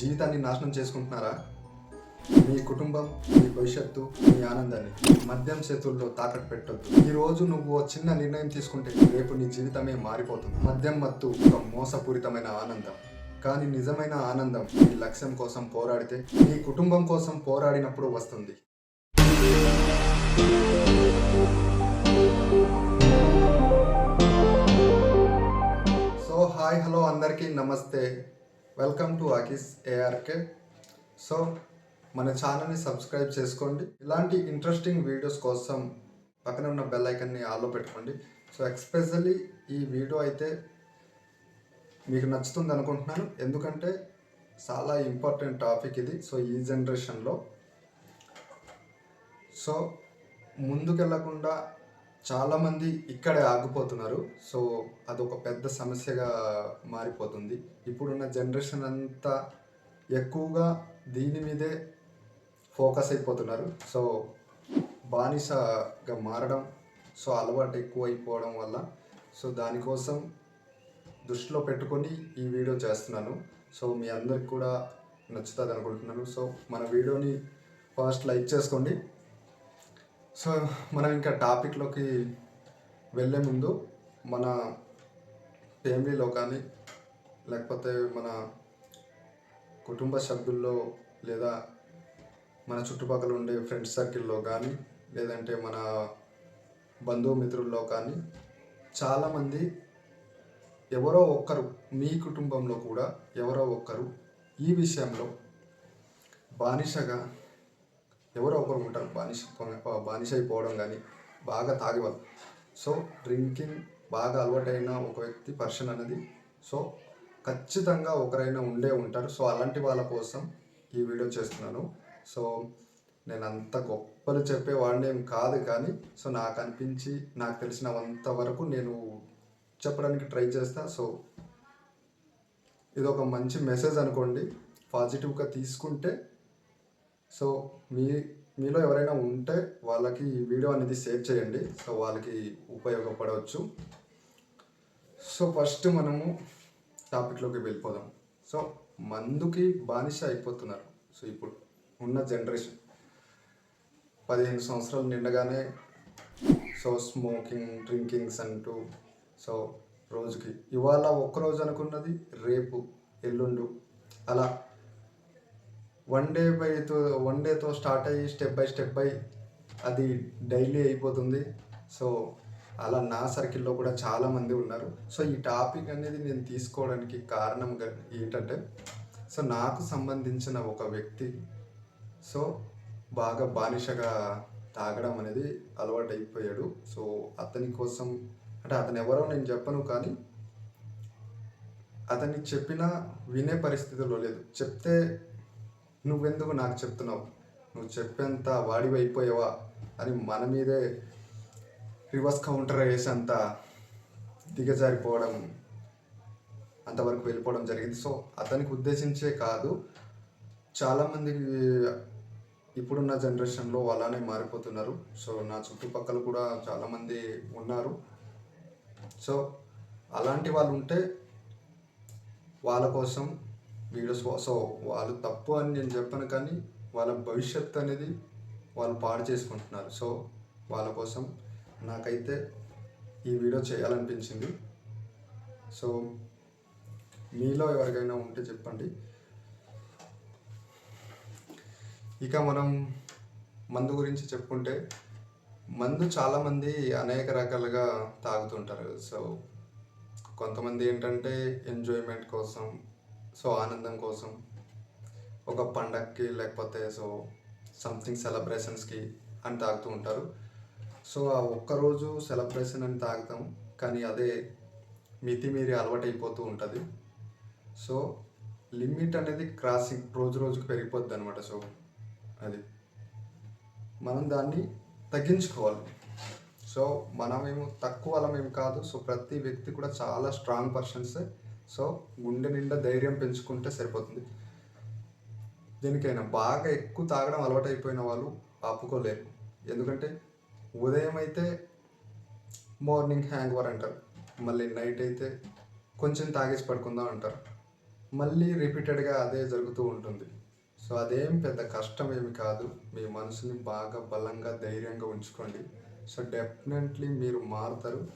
జీవితాన్ని నాశనం చేసుకుంటున్నారా? మీ కుటుంబం మీ భవిష్యత్తు మీ ఆనందాన్ని మద్యం చేతుల్లో తాకట్టు పెట్టొద్దు. ఈ రోజు నువ్వు ఓ చిన్న నిర్ణయం తీసుకుంటే రేపు నీ జీవితమే మారిపోతుంది. మద్యం మత్తు ఒక మోసపూరితమైన ఆనందం. కానీ నిజమైన ఆనందం మీ లక్ష్యం కోసం పోరాడితే మీ కుటుంబం కోసం పోరాడినప్పుడు వస్తుంది. సో హాయ్ హలో అందరికీ నమస్తే. వెల్కమ్ టు ఆకిస్ ఏఆర్కే సో మన ఛానల్ని సబ్స్క్రైబ్ చేసుకోండి. ఇలాంటి ఇంట్రెస్టింగ్ వీడియోస్ కోసం పక్కన ఉన్న బెల్ ఐకన్ని ఆల్లో పెట్టుకోండి. సో ఎక్స్పెషల్లీ ఈ వీడియో అయితే మీకు నచ్చుతుంది అనుకుంటున్నాను. ఎందుకంటే చాలా ఇంపార్టెంట్ టాపిక్ ఇది. సో ఈ జనరేషన్లో సో ముందుకెళ్ళకుండా చాలామంది ఇక్కడే ఆగిపోతున్నారు. సో అదొక పెద్ద సమస్యగా మారిపోతుంది. ఇప్పుడున్న జనరేషన్ అంతా ఎక్కువగా దీని మీదే ఫోకస్ అయిపోతున్నారు. సో బానిసగా మారడం సో అలవాటు ఎక్కువ అయిపోవడం వల్ల. సో దానికోసం దృష్టిలో పెట్టుకొని ఈ వీడియో చేస్తున్నాను. సో మీ అందరికి కూడా నచ్చుతుంది అనుకుంటున్నాను సో మన వీడియోని ఫస్ట్ లైక్ చేసుకోండి. సో మనం ఇంకా టాపిక్లోకి వెళ్ళే ముందు మన ఫ్యామిలీలో కానీ లేకపోతే మన కుటుంబ సభ్యుల్లో లేదా మన చుట్టుపక్కల ఉండే ఫ్రెండ్స్ సర్కిల్లో కానీ లేదంటే మన బంధుమిత్రుల్లో కానీ చాలామంది ఎవరో ఒక్కరు మీ కుటుంబంలో కూడా ఎవరో ఒక్కరు ఈ విషయంలో బానిసగా ఎవరో ఒకరు ఉంటారు. బానిస బానిస అయిపోవడం కానీ బాగా తాగేవాళ్ళు. సో డ్రింకింగ్ బాగా అలవాటైన ఒక వ్యక్తి పర్సన్ అనేది సో ఖచ్చితంగా ఒకరైనా ఉండే ఉంటారు. సో అలాంటి వాళ్ళ కోసం ఈ వీడియో చేస్తున్నాను. సో నేను అంత గొప్పలు చెప్పేవాడిని ఏం కాదు కానీ సో నాకు అనిపించి నాకు తెలిసినంత వరకు నేను చెప్పడానికి ట్రై చేస్తా. సో ఇది ఒక మంచి మెసేజ్ అనుకోండి. పాజిటివ్గా తీసుకుంటే సో మీ మీలో ఎవరైనా ఉంటే వాళ్ళకి ఈ వీడియో అనేది షేర్ చేయండి. సో వాళ్ళకి ఉపయోగపడవచ్చు. సో ఫస్ట్ మనము టాపిక్లోకి వెళ్ళిపోదాం. సో మందుకి బానిస అయిపోతున్నారు. సో ఇప్పుడు ఉన్న జనరేషన్. పదిహేను సంవత్సరాలు నిండగానే సో స్మోకింగ్ డ్రింకింగ్స్ అంటూ సో రోజుకి. ఇవాళ ఒక్కరోజు అనుకున్నది రేపు ఎల్లుండు. అలా వన్ డే బైతో వన్ డేతో స్టార్ట్ అయ్యి స్టెప్ బై స్టెప్ బై అది డైలీ అయిపోతుంది. సో అలా నా సర్కిల్లో కూడా చాలామంది ఉన్నారు. సో ఈ టాపిక్ అనేది నేను తీసుకోవడానికి కారణం ఏంటంటే సో నాకు సంబంధించిన ఒక వ్యక్తి సో బాగా బానిసగా తాగడం అనేది అలవాటు అయిపోయాడు సో అతని కోసం అంటే అతను ఎవరో నేను చెప్పను కానీ అతనికి చెప్పినా వినే పరిస్థితిలో లేదు. చెప్తే నువ్వెందుకు నాకు చెప్తున్నావు? నువ్వు చెప్పేంత వాడివి అయిపోయావా అని మన మీదే రివర్స్ కౌంటర్ వేసేంత దిగజారిపోవడం అంతవరకు వెళ్ళిపోవడం జరిగింది. సో అతనికి ఉద్దేశించే కాదు చాలామంది ఇప్పుడున్న జనరేషన్లో అలానే మారిపోతున్నారు. సో నా చుట్టుపక్కల కూడా చాలామంది ఉన్నారు. సో అలాంటి వాళ్ళు ఉంటే వాళ్ళ కోసం వీడియోస్ సో వాళ్ళు తప్పు అని నేను చెప్పను కానీ వాళ్ళ భవిష్యత్తు అనేది వాళ్ళు పాడు చేసుకుంటున్నారు. సో వాళ్ళ కోసం నాకైతే ఈ వీడియో చేయాలనిపించింది. సో మీలో ఎవరికైనా ఉంటే చెప్పండి. ఇక మనం మందు గురించి చెప్పుకుంటే మందు చాలామంది అనేక రకాలుగా తాగుతుంటారు. సో కొంతమంది ఏంటంటే ఎంజాయ్మెంట్ కోసం సో ఆనందం కోసం ఒక పండగకి లేకపోతే సో సంథింగ్ సెలబ్రేషన్స్కి అని తాగుతూ ఉంటారు. సో ఆ ఒక్కరోజు సెలబ్రేషన్ అని తాగుతాం కానీ అదే మితిమీరి అలవాటైపోతూ ఉంటుంది. సో లిమిట్ అనేది క్రాసింగ్ రోజు రోజుకు పెరిగిపోద్ది అనమాట సో అది మనం దాన్ని తగ్గించుకోవాలి. సో మనమేమో తక్కువ వాళ్ళమేమి కాదు. సో ప్రతి వ్యక్తి కూడా చాలా స్ట్రాంగ్ పర్సన్సే సో గుండె నిండా ధైర్యం పెంచుకుంటే సరిపోతుంది. దేనికైనా బాగా ఎక్కువ తాగడం అలవాటైపోయిన వాళ్ళు ఆపుకోలేరు. ఎందుకంటే ఉదయం అయితే మార్నింగ్ హ్యాంగ్ ఓవర్ అంటారు. మళ్ళీ నైట్ అయితే కొంచెం తాగేసి పడుకుందాం అంటారు. మళ్ళీ రిపీటెడ్గా అదే జరుగుతూ ఉంటుంది. సో అదేం పెద్ద కష్టం ఏమి కాదు. మీ మనసుని బాగా బలంగా ధైర్యంగా ఉంచుకోండి. సో డెఫినెట్లీ మీరు మారుతారు.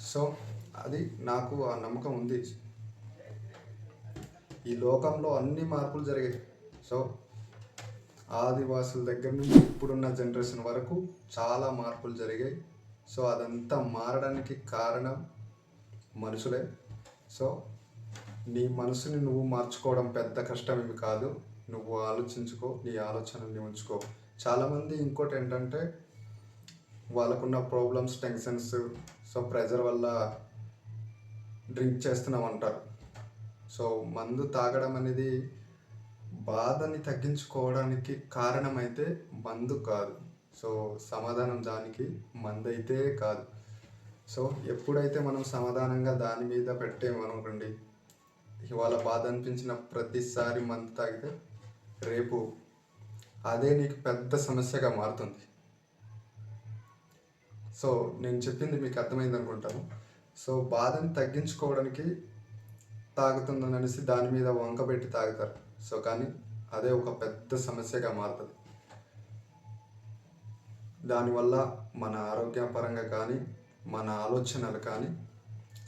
సో అది నాకు ఆ నమ్మకం ఉంది. ఈ లోకంలో అన్ని మార్పులు జరిగాయి. సో ఆదివాసుల దగ్గర నుంచి ఇప్పుడున్న జనరేషన్ వరకు చాలా మార్పులు జరిగాయి. సో అదంతా మారడానికి కారణం మనుషులే. సో నీ మనసుని నువ్వు మార్చుకోవడం పెద్ద కష్టం ఏమి కాదు. నువ్వు ఆలోచించుకో నీ ఆలోచనని ఉంచుకో. చాలామంది ఇంకోటి ఏంటంటే వాళ్ళకున్న ప్రాబ్లమ్స్ టెన్షన్స్ సో ప్రెజర్ వల్ల డ్రింక్ చేస్తున్నాం అంటారు సో మందు తాగడం అనేది బాధని తగ్గించుకోవడానికి కారణమైతే మందు కాదు. సో సమాధానం దానికి మందు అయితే కాదు. సో ఎప్పుడైతే మనం సమాధానంగా దాని మీద పెట్టేమనుకోండి ఇవాళ బాధ అనిపించిన ప్రతిసారి మందు తాగితే రేపు అదే నీకు పెద్ద సమస్యగా మారుతుంది. సో నేను చెప్పింది మీకు అర్థమైంది అనుకుంటాను సో బాధని తగ్గించుకోవడానికి తాగుతుందని అనేసి దాని మీద వంక పెట్టి తాగుతారు. సో కానీ అదే ఒక పెద్ద సమస్యగా మారుతుంది. దానివల్ల మన ఆరోగ్యపరంగా కానీ మన ఆలోచనలు కానీ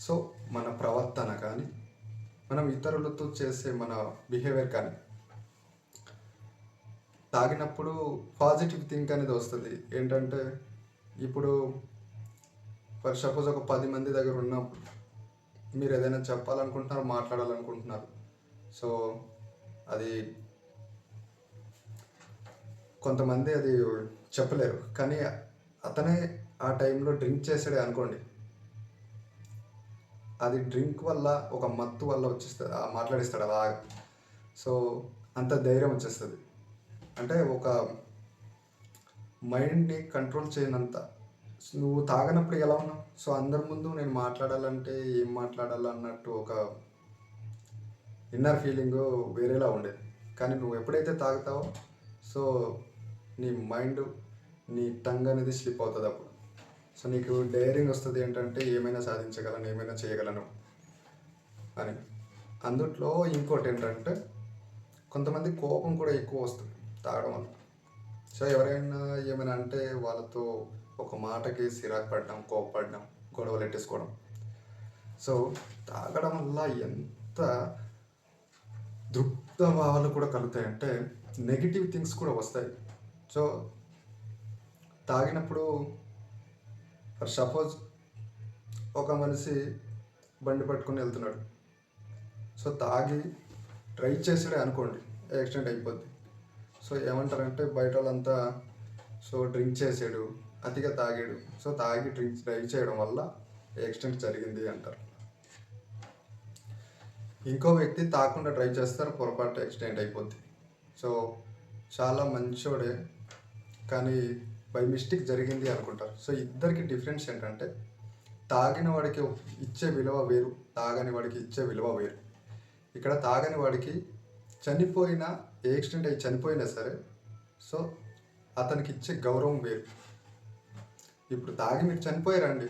సో మన ప్రవర్తన కానీ మనం ఇతరులతో చేసే మన బిహేవియర్ కానీ తాగినప్పుడు పాజిటివ్ థింక్ అనేది వస్తుంది. ఏంటంటే ఇప్పుడు ఫర్ సపోజ్ ఒక పది మంది దగ్గర ఉన్నప్పుడు మీరు ఏదైనా చెప్పాలనుకుంటున్నారు మాట్లాడాలనుకుంటున్నారు. సో అది కొంతమంది అది చెప్పలేరు. కానీ అతనే ఆ టైంలో డ్రింక్ చేసాడే అనుకోండి. అది డ్రింక్ వల్ల ఒక మత్తు వల్ల వచ్చేస్తుంది ఆ మాట్లాడిస్తాడు అలా సో అంత ధైర్యం వచ్చేస్తుంది. అంటే ఒక మైండ్ని కంట్రోల్ చేయనంత నువ్వు తాగనప్పుడు ఎలా ఉన్నావు? సో అందరి ముందు నేను మాట్లాడాలంటే ఏం మాట్లాడాలన్నట్టు ఒక ఇన్నర్ ఫీలింగ్ వేరేలా ఉండేది. కానీ నువ్వు ఎప్పుడైతే తాగుతావో సో నీ మైండ్ నీ టంగ్ అనేది స్లిప్ అవుతుంది అప్పుడు. సో నీకు డైరింగ్ వస్తుంది ఏంటంటే ఏమైనా సాధించగలను ఏమైనా చేయగలను అని. అందుట్లో ఇంకోటి ఏంటంటే కొంతమంది కోపం కూడా ఎక్కువ వస్తుంది తాగడం వల్ల. సో ఎవరైనా ఏమైనా అంటే వాళ్ళతో ఒక మాటకి సిరాకు పడడం కోపపడడం గొడవలు ఎట్టేసుకోవడం సో తాగడం వల్ల ఎంత దృప్త భావాలు కూడా కలుగుతాయి అంటే నెగిటివ్ థింగ్స్ కూడా వస్తాయి. సో తాగినప్పుడు ఫర్ సపోజ్ ఒక మనిషి బండి పట్టుకొని వెళ్తున్నాడు. సో తాగి డ్రైవ్ చేసాడే అనుకోండి యాక్సిడెంట్ అయిపోద్ది. సో ఏమంటారంటే బయట వాళ్ళంతా సో డ్రింక్ చేసాడు అతిగా తాగాడు. సో తాగి డ్రింక్స్ డ్రైవ్ చేయడం వల్ల యాక్సిడెంట్ జరిగింది అంటారు. ఇంకో వ్యక్తి తాకుండా డ్రైవ్ చేస్తారు పొరపాటు యాక్సిడెంట్ అయిపోద్ది. సో చాలా మంచోడే కానీ బై మిస్టేక్ జరిగింది అనుకుంటారు. సో ఇద్దరికి డిఫరెన్స్ ఏంటంటే తాగిన వాడికి ఇచ్చే విలువ వేరు తాగని వాడికి ఇచ్చే విలువ వేరు. ఇక్కడ తాగని వాడికి చనిపోయినా యాక్సిడెంట్ అయి చనిపోయినా సరే సో అతనికి ఇచ్చే గౌరవం వేరు. ఇప్పుడు తాగి మీరు చనిపోయారండి.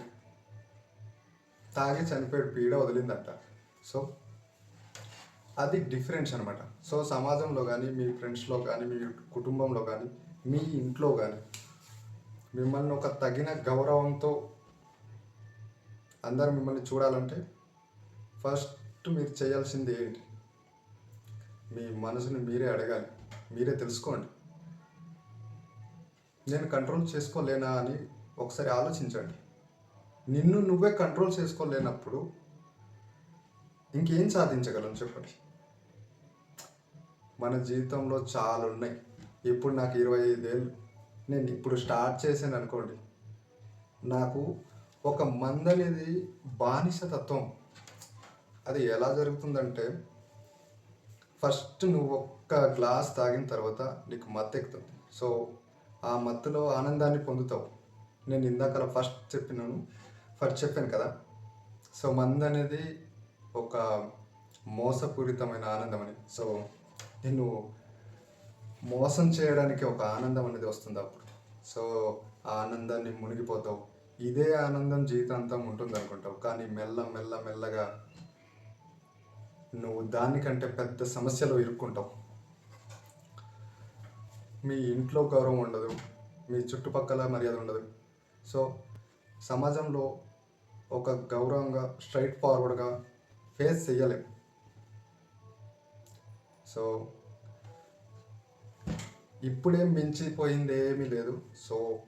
తాగి చనిపోయాడు పీడ వదిలిందంట. సో అది డిఫరెన్స్ అనమాట సో సమాజంలో కానీ మీ ఫ్రెండ్స్లో కానీ మీ కుటుంబంలో కానీ మీ ఇంట్లో కానీ మిమ్మల్ని ఒక తగిన గౌరవంతో అందరు మిమ్మల్ని చూడాలంటే ఫస్ట్ మీరు చేయాల్సింది ఏంటి? మీ మనసుని మీరే అడగాలి. మీరే తెలుసుకోండి. నేను కంట్రోల్ చేసుకోలేనా అని ఒకసారి ఆలోచించండి. నిన్ను నువ్వే కంట్రోల్ చేసుకోలేనప్పుడు ఇంకేం సాధించగలం చెప్పండి. మన జీవితంలో చాలా ఉన్నాయి. ఇప్పుడు నాకు ఇరవై ఐదేళ్ళు. నేను ఇప్పుడు స్టార్ట్ చేశాను అనుకోండి. నాకు ఒక మంద అనేది బానిస తత్వం. అది ఎలా జరుగుతుందంటే ఫస్ట్ నువ్వు ఒక్క గ్లాస్ తాగిన తర్వాత నీకు మత్తు ఎక్కుతుంది సో ఆ మత్తులో ఆనందాన్ని పొందుతావు. నేను ఇందాక ఫస్ట్ చెప్పినాను ఫస్ట్ చెప్పాను కదా. సో మంద అనేది ఒక మోసపూరితమైన ఆనందం అని. సో నిన్ను మోసం చేయడానికి ఒక ఆనందం అనేది వస్తుంది అప్పుడు. సో ఆ ఆనందాన్ని మునిగిపోతావు. ఇదే ఆనందం జీవితాంతం ఉంటుంది అనుకుంటావు కానీ మెల్ల మెల్ల మెల్లగా నువ్వు దానికంటే పెద్ద సమస్యలో ఇరుక్కుంటావు. మీ ఇంట్లో గౌరవం ఉండదు. మీ చుట్టుపక్కల మర్యాద ఉండదు. సో సమాజంలో ఒక గౌరవంగా స్ట్రైట్ ఫార్వర్డ్గా ఫేస్ చేయలేం. సో ఇప్పుడేం మించిపోయింది ఏమీ లేదు. సో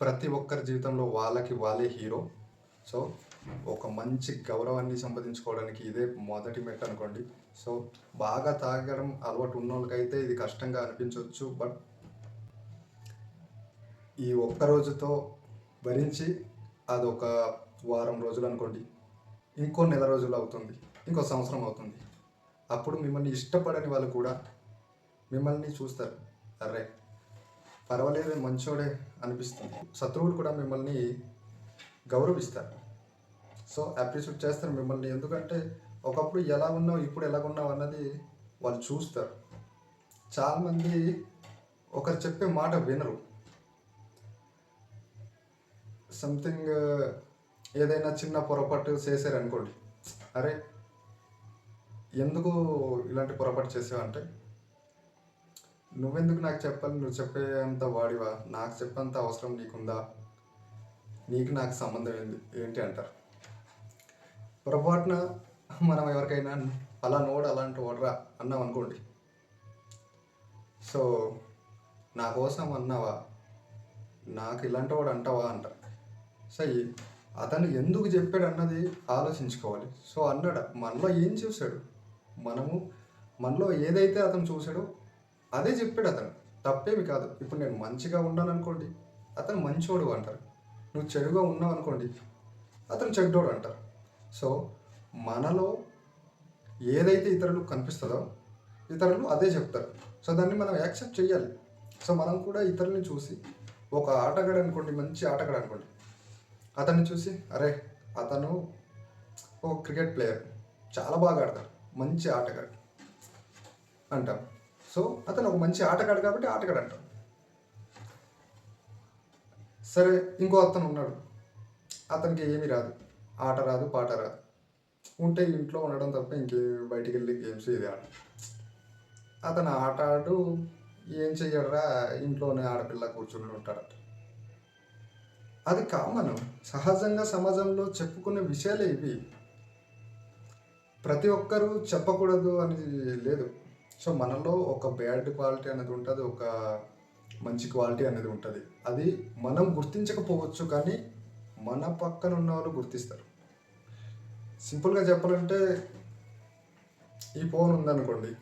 ప్రతి ఒక్కరి జీవితంలో వాళ్ళకి వాళ్ళే హీరో. సో ఒక మంచి గౌరవాన్ని సంపాదించుకోవడానికి ఇదే మొదటి మెట్ అనుకోండి. సో బాగా తాగడం అలవాటు ఉన్న వాళ్ళకైతే ఇది కష్టంగా అనిపించవచ్చు బట్ ఈ ఒక్క రోజుతో భరించి అదొక వారం రోజులు అనుకోండి. ఇంకో నెల రోజులు అవుతుంది. ఇంకో సంవత్సరం అవుతుంది. అప్పుడు మిమ్మల్ని ఇష్టపడని వాళ్ళు కూడా మిమ్మల్ని చూస్తారు. అరే పర్వాలేదు మంచోడే అనిపిస్తుంది. శత్రువులు కూడా మిమ్మల్ని గౌరవిస్తారు. సో అప్రిషియేట్ చేస్తారు మిమ్మల్ని. ఎందుకంటే ఒకప్పుడు ఎలా ఉన్నావు ఇప్పుడు ఎలా ఉన్నావు అన్నది వాళ్ళు చూస్తారు. చాలామంది ఒకరు చెప్పే మాట వినరు. సంథింగ్ uh, ఏదైనా చిన్న పొరపాటు చేశారనుకోండి. అరే ఎందుకు ఇలాంటి పొరపాటు చేసావంటే నువ్వెందుకు నాకు చెప్పాలి? నువ్వు చెప్పేంత వాడివా? నాకు చెప్పేంత అవసరం నీకుందా? నీకు నాకు సంబంధం ఏంది? ఏంటి? అంటారు. పొరపాటున మనం ఎవరికైనా అలా నోడు అలాంటి ఓడరా అన్నాం అనుకోండి. సో నా కోసం అన్నావా? నాకు ఇలాంటి వాడు అంటావా? అంటారు. సో ఈ- అతను ఎందుకు చెప్పాడు అన్నది ఆలోచించుకోవాలి. సో అన్నాడు మనలో ఏం చూశాడు? మనము మనలో ఏదైతే అతను చూశాడో అదే చెప్పాడు అతను. తప్పేమి కాదు. ఇప్పుడు నేను మంచిగా ఉన్నాను అనుకోండి అతను మంచోడు అంటారు. నువ్వు చెడుగా ఉన్నావు అనుకోండి అతను చెడ్డోడు అంటారు. సో మనలో ఏదైతే ఇతరులకు కనిపిస్తుందో ఇతరులు అదే చెప్తారు. సో దాన్ని మనం యాక్సెప్ట్ చేయాలి సో మనం కూడా ఇతరులని చూసి ఒక ఆటగాడు అనుకోండి మంచి ఆటగాడు అనుకోండి అతన్ని చూసి అరే అతను ఓ క్రికెట్ ప్లేయర్. చాలా బాగా ఆడతాడు. మంచి ఆటగాడు అంటాం. సో అతను ఒక మంచి ఆటగాడు కాబట్టి ఆటగాడు అంటాం. సరే ఇంకో అతను ఉన్నాడు. అతనికి ఏమీ రాదు. ఆట రాదు పాట రాదు. ఉంటే ఇంట్లో ఉండడం తప్ప ఇంకే బయటికి వెళ్ళి గేమ్స్ ఇది ఆడ అతను ఆట ఆడు ఏం చెయ్యడరా ఇంట్లోనే ఆడపిల్ల కూర్చుని ఉంటాడట. అది కామన్. సహజంగా సమాజంలో చెప్పుకునే విషయాలే ఇవి. ప్రతి ఒక్కరూ చెప్పకూడదు అనేది లేదు. సో మనలో ఒక బ్యాడ్ క్వాలిటీ అనేది ఉంటుంది ఒక మంచి క్వాలిటీ అనేది ఉంటుంది. అది మనం గుర్తించకపోవచ్చు కానీ మన పక్కన ఉన్న వాళ్ళు గుర్తిస్తారు. సింపుల్గా చెప్పాలంటే ఈ ఫోన్ ఉందనుకోండి.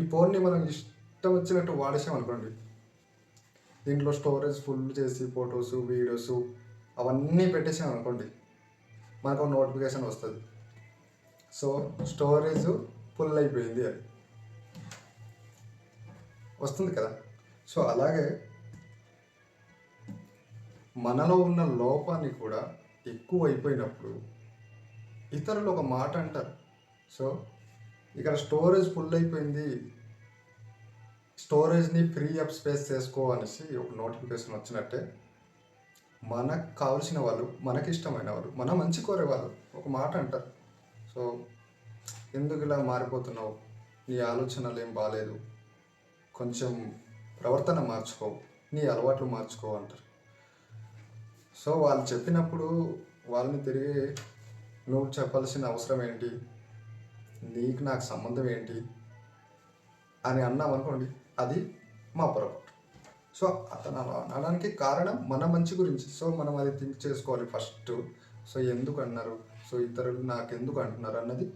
ఈ ఫోన్ని మనం ఇష్టం వచ్చినట్టు వాడేసాం అనుకోండి దీంట్లో స్టోరేజ్ ఫుల్ చేసి ఫొటోస్ వీడియోస్ అవన్నీ పెట్టేసాం అనుకోండి మనకు నోటిఫికేషన్ వస్తుంది. సో స్టోరేజ్ ఫుల్ అయిపోయింది అది. వస్తుంది కదా? సో అలాగే మనలో ఉన్న లోపాన్ని కూడా ఎక్కువ అయిపోయినప్పుడు ఇతరులు ఒక మాట అంటారు. సో ఇక్కడ స్టోరేజ్ ఫుల్ అయిపోయింది స్టోరేజ్ని ఫ్రీ అప్ స్పేస్ చేసుకో అనేసి ఒక నోటిఫికేషన్ వచ్చినట్టే. మనకు కావాల్సిన వాళ్ళు మనకి ఇష్టమైన వాళ్ళు మన మంచి కోరే వాళ్ళు ఒక మాట అంటారు సో ఎందుకు ఇలా మారిపోతున్నావు? నీ ఆలోచనలు ఏం బాగాలేదు కొంచెం ప్రవర్తన మార్చుకో నీ అలవాట్లు మార్చుకో అంటారు. సో వాళ్ళు చెప్పినప్పుడు వాళ్ళని తిరిగి నువ్వు చెప్పాల్సిన అవసరం ఏంటి? నీకు నాకు సంబంధం ఏంటి? అని అన్నాం అనుకోండి అది మా పొరపాటు. సో అతను అలా అనడానికి కారణం మన మంచి గురించి. సో మనం అది థింక్ చేసుకోవాలి ఫస్ట్. సో ఎందుకు అన్నారు సో ఇతరులు నాకు ఎందుకు అంటున్నారు అన్నది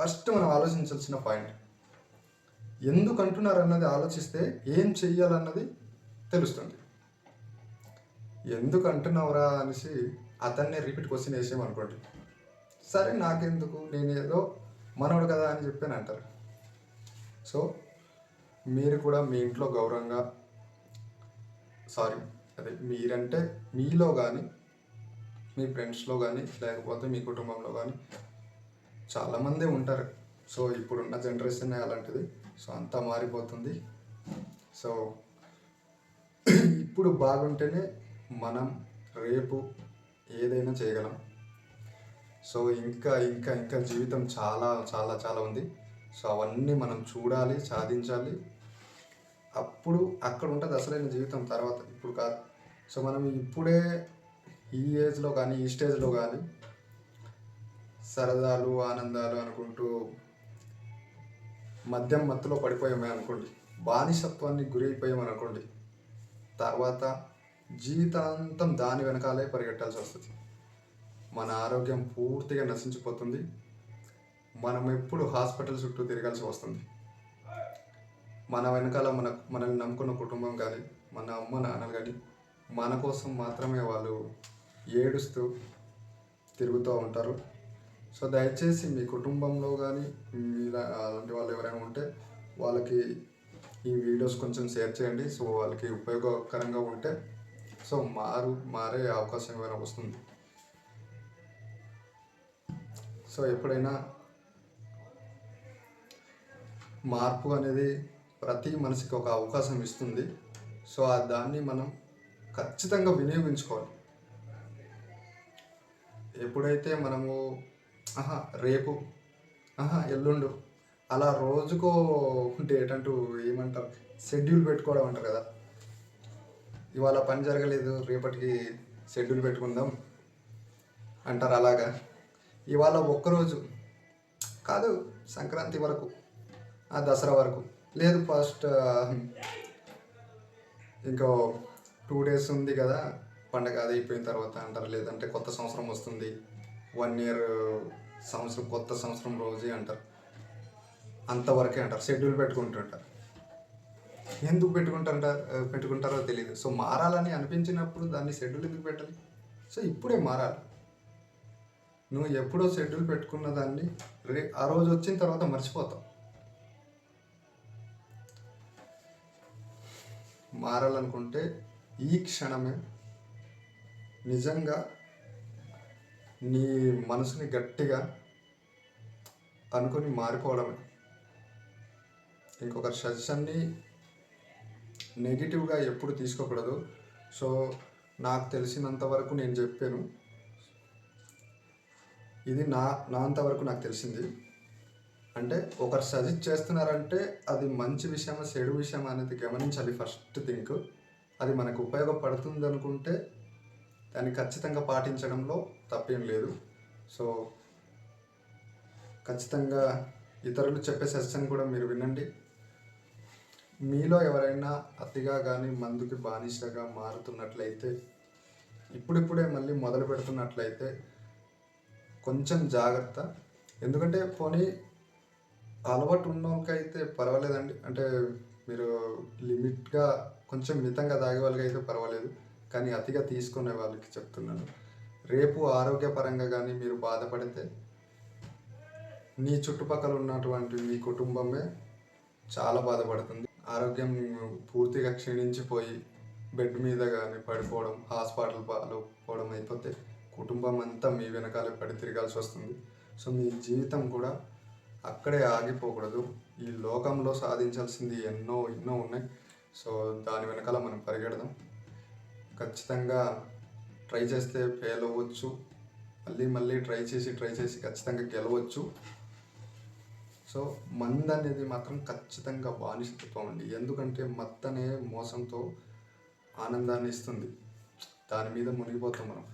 ఫస్ట్ మనం ఆలోచించాల్సిన పాయింట్. ఎందుకు అంటున్నారు అన్నది ఆలోచిస్తే ఏం చెయ్యాలన్నది తెలుస్తుంది. ఎందుకు అంటున్నావురా అనేసి అతన్నే రిపీట్ క్వశ్చన్ వేసేయమనుకోండి సరే నాకెందుకు? నేను ఏదో మనవడు కదా అని చెప్పాను అంటారు. సో మీరు కూడా మీ ఇంట్లో గౌరవంగా సారీ అదే మీరంటే మీలో కానీ మీ ఫ్రెండ్స్లో కానీ లేకపోతే మీ కుటుంబంలో కానీ చాలామంది ఉంటారు. సో ఇప్పుడున్న జనరేషన్ అలాంటిది. సో అంతా మారిపోతుంది. సో ఇప్పుడు బాగుంటేనే మనం రేపు ఏదైనా చేయగలం. సో ఇంకా ఇంకా ఇంకా జీవితం చాలా చాలా చాలా ఉంది. సో అవన్నీ మనం చూడాలి సాధించాలి. అప్పుడు అక్కడ ఉంటుంది అసలైన జీవితం తర్వాత. ఇప్పుడు కాదు. సో మనం ఇప్పుడే ఈ ఏజ్లో కానీ ఈ స్టేజ్లో కానీ సరదాలు ఆనందాలు అనుకుంటూ మద్యం మత్తులో పడిపోయామే అనుకోండి. బానిసత్వాన్ని గురి అనుకోండి. తర్వాత జీవితాంతం దాని వెనకాలే పరిగెట్టాల్సి వస్తుంది. మన ఆరోగ్యం పూర్తిగా నశించిపోతుంది. మనం ఎప్పుడు హాస్పిటల్ చుట్టూ తిరగాల్సి వస్తుంది. మన వెనకాల మన మనల్ని నమ్ముకున్న కుటుంబం కానీ మన అమ్మ నాన్నలు కానీ మన కోసం మాత్రమే వాళ్ళు ఏడుస్తూ తిరుగుతూ ఉంటారు. సో దయచేసి మీ కుటుంబంలో కానీ మీలా అలాంటి వాళ్ళు ఎవరైనా ఉంటే వాళ్ళకి ఈ వీడియోస్ కొంచెం షేర్ చేయండి. సో వాళ్ళకి ఉపయోగకరంగా ఉంటే సో మారు మారే అవకాశం ఏమైనా వస్తుంది. సో ఎప్పుడైనా మార్పు అనేది ప్రతి మనిషికి ఒక అవకాశం ఇస్తుంది. సో ఆ దాన్ని మనం ఖచ్చితంగా వినియోగించుకోవాలి. ఎప్పుడైతే మనము ఆహా రేపు ఆహా ఎల్లుండు అలా రోజుకో డేట్ అంటూ ఏమంటారు? షెడ్యూల్ పెట్టుకోవడం అంటారు కదా. ఇవాళ పని జరగలేదు రేపటికి షెడ్యూల్ పెట్టుకుందాం అంటారు అలాగా. ఇవాళ ఒక్కరోజు కాదు సంక్రాంతి వరకు ఆ దసరా వరకు. లేదు ఫస్ట్ ఇంకో టూ డేస్ ఉంది కదా పండగ అది అయిపోయిన తర్వాత అంటారు లేదంటే కొత్త సంవత్సరం వస్తుంది. వన్ ఇయర్ సంవత్సరం కొత్త సంవత్సరం రోజే అంటారు. అంతవరకే అంటారు షెడ్యూల్ పెట్టుకుంటుంటారు. ఎందుకు పెట్టుకుంటారంటారు పెట్టుకుంటారో తెలియదు సో మారాలని అనిపించినప్పుడు దాన్ని షెడ్యూల్ ఎందుకు పెట్టాలి? సో ఇప్పుడే మారాలి. నువ్వు ఎప్పుడో షెడ్యూల్ పెట్టుకున్న దాన్ని రే ఆ రోజు వచ్చిన తర్వాత మర్చిపోతావు. మారాలనుకుంటే ఈ క్షణమే నిజంగా నీ మనసుని గట్టిగా అనుకుని మారిపోవడమే. ఇంకొకరి సజెషన్ని నెగిటివ్గా ఎప్పుడు తీసుకోకూడదు. సో నాకు తెలిసినంత వరకు నేను చెప్పాను. ఇది నా నా అంతవరకు నాకు తెలిసింది. అంటే ఒకరు సజెస్ట్ చేస్తున్నారంటే అది మంచి విషయమా చెడు విషయం అనేది గమనించాలి ఫస్ట్ థింక్. అది మనకు ఉపయోగపడుతుంది అనుకుంటే దాన్ని ఖచ్చితంగా పాటించడంలో తప్పేం లేదు. సో ఖచ్చితంగా ఇతరులు చెప్పే సజెషన్ కూడా మీరు వినండి. మీలో ఎవరైనా అతిగా కానీ మందుకి బానిసగా మారుతున్నట్లయితే ఇప్పుడిప్పుడే మళ్ళీ మొదలు పెడుతున్నట్లయితే కొంచెం జాగ్రత్త. ఎందుకంటే పోనీ అలవాటు ఉన్నోళ్ళకైతే పర్వాలేదండి. అంటే మీరు లిమిట్గా కొంచెం మితంగా తాగే వాళ్ళకి అయితే పర్వాలేదు. కానీ అతిగా తీసుకునే వాళ్ళకి చెప్తున్నాను. రేపు ఆరోగ్యపరంగా కానీ మీరు బాధపడితే నీ చుట్టుపక్కల ఉన్నటువంటి మీ కుటుంబమే చాలా బాధపడుతుంది. ఆరోగ్యం పూర్తిగా క్షీణించిపోయి బెడ్ మీద కానీ పడిపోవడం హాస్పిటల్ పాలు పోవడం అయిపోతే కుటుంబం అంతా మీ వెనకాలే పడి తిరగాల్సి వస్తుంది. సో మీ జీవితం కూడా అక్కడే ఆగిపోకూడదు. ఈ లోకంలో సాధించాల్సింది ఎన్నో ఎన్నో ఉన్నాయి. సో దాని వెనకాల మనం పరిగెడదాం. ఖచ్చితంగా ట్రై చేస్తే ఫెయిల్ అవ్వచ్చు మళ్ళీ మళ్ళీ ట్రై చేసి ట్రై చేసి ఖచ్చితంగా గెలవచ్చు. సో మంద అనేది మాత్రం ఖచ్చితంగా బానిసత్వం అండి. ఎందుకంటే మత్తనే మోసంతో ఆనందాన్ని ఇస్తుంది. దాని మీద మునిగిపోతాం మనం.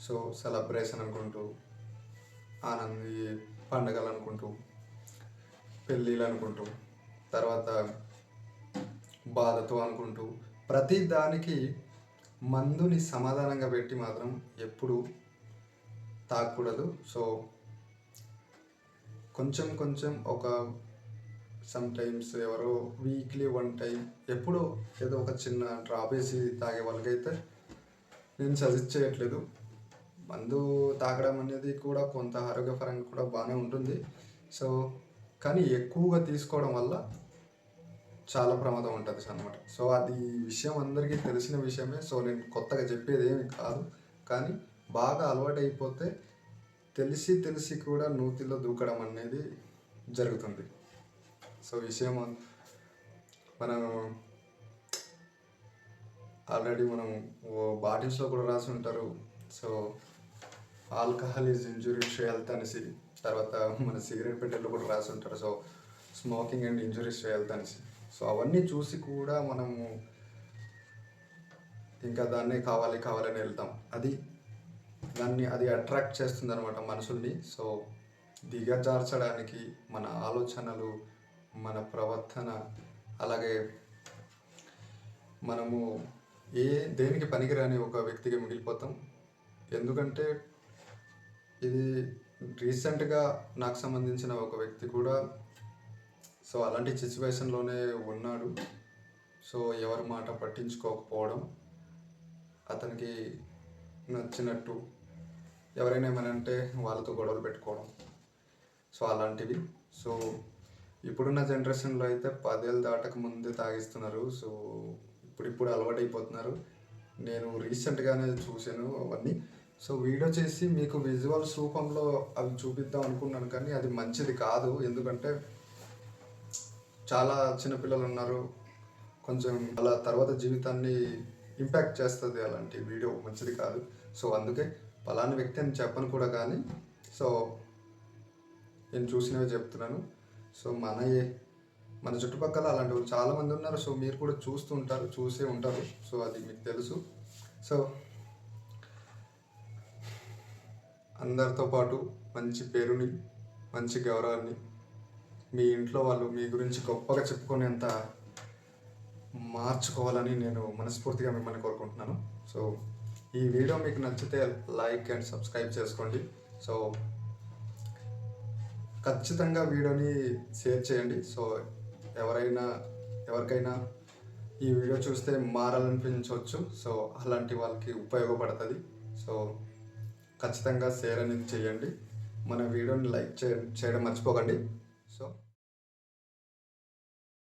సో సెలబ్రేషన్ అనుకుంటూ ఆనంది పండగలు అనుకుంటూ పెళ్ళిళ్ళు అనుకుంటూ తర్వాత బాధతో అనుకుంటూ ప్రతి దానికి మందుని సమాధానంగా పెట్టి మాత్రం ఎప్పుడు తాగకూడదు సో కొంచెం కొంచెం ఒక సమ్ టైమ్స్ ఎవరో వీక్లీ వన్ టైం ఎప్పుడో ఏదో ఒక చిన్న డ్రాప్ వేసి తాగే వాళ్ళకైతే నేను సజెస్ట్ చేయట్లేదు. మందు తాగడం అనేది కూడా కొంత ఆరోగ్యపరంగా కూడా బాగానే ఉంటుంది. సో కానీ ఎక్కువగా తీసుకోవడం వల్ల చాలా ప్రమాదం ఉంటుంది అనమాట సో అది విషయం అందరికీ తెలిసిన విషయమే. సో నేను కొత్తగా చెప్పేది ఏమి కాదు. కానీ బాగా అలవాటు అయిపోతే తెలిసి తెలిసి కూడా నూతిలో దూకడం అనేది జరుగుతుంది. సో విషయం మనం ఆల్రెడీ మనం బాటిల్స్లో కూడా రాసి ఉంటారు so alcohol is injury health అనేసి తర్వాత మన సిగరెట్ పెట్టేలో కూడా రాసి ఉంటారు. So smoking and injuries health అనేసి సో అవన్నీ చూసి కూడా మనము ఇంకా దాన్నే కావాలి కావాలని వెళ్తాం. అది దాన్ని అది అట్రాక్ట్ చేస్తుంది అనమాట మనుషుల్ని సో దిగజార్చడానికి మన ఆలోచనలు మన ప్రవర్తన అలాగే మనము ఏ దేనికి పనికిరాని ఒక వ్యక్తిగా మిగిలిపోతాం. ఎందుకంటే ఇది రీసెంట్గా నాకు సంబంధించిన ఒక వ్యక్తి కూడా సో అలాంటి సిచ్యువేషన్లోనే ఉన్నాడు. సో ఎవరి మాట పట్టించుకోకపోవడం అతనికి నచ్చినట్టు ఎవరైనా ఏమనంటే వాళ్ళతో గొడవలు పెట్టుకోవడం. సో అలాంటివి. సో ఇప్పుడున్న జనరేషన్లో అయితే పదేళ్ళు దాటక ముందే తాగిస్తున్నారు. సో ఇప్పుడు ఇప్పుడు అలవాటైపోతున్నారు. నేను రీసెంట్గానే చూశాను అవన్నీ. సో వీడియో చేసి మీకు విజువల్స్ రూపంలో అవి చూపిద్దాం అనుకున్నాను కానీ అది మంచిది కాదు. ఎందుకంటే చాలా చిన్నపిల్లలు ఉన్నారు. కొంచెం అలా తర్వాత జీవితాన్ని ఇంపాక్ట్ చేస్తుంది అలాంటి వీడియో. మంచిది కాదు. సో అందుకే పలాని వ్యక్తి అని చెప్పను కూడా కానీ సో నేను చూసినవి చెప్తున్నాను. సో మన మన చుట్టుపక్కల అలాంటి వాళ్ళు చాలామంది ఉన్నారు. సో మీరు కూడా చూస్తూ ఉంటారు చూసే ఉంటారు. సో అది మీకు తెలుసు. సో అందరితో పాటు మంచి పేరుని మంచి గౌరవాన్ని మీ ఇంట్లో వాళ్ళు మీ గురించి గొప్పగా చెప్పుకునేంత మార్చుకోవాలని నేను మనస్ఫూర్తిగా మిమ్మల్ని కోరుకుంటున్నాను. సో ఈ వీడియో మీకు నచ్చితే లైక్ అండ్ సబ్స్క్రైబ్ చేసుకోండి. సో ఖచ్చితంగా వీడియోని షేర్ చేయండి. సో ఎవరైనా ఎవరికైనా ఈ వీడియో చూస్తే మారాలనిపించవచ్చు. సో అలాంటి వాళ్ళకి ఉపయోగపడుతుంది. సో ఖచ్చితంగా షేర్ అనేది చేయండి. మన వీడియోని లైక్ చేయ చేయడం మర్చిపోకండి.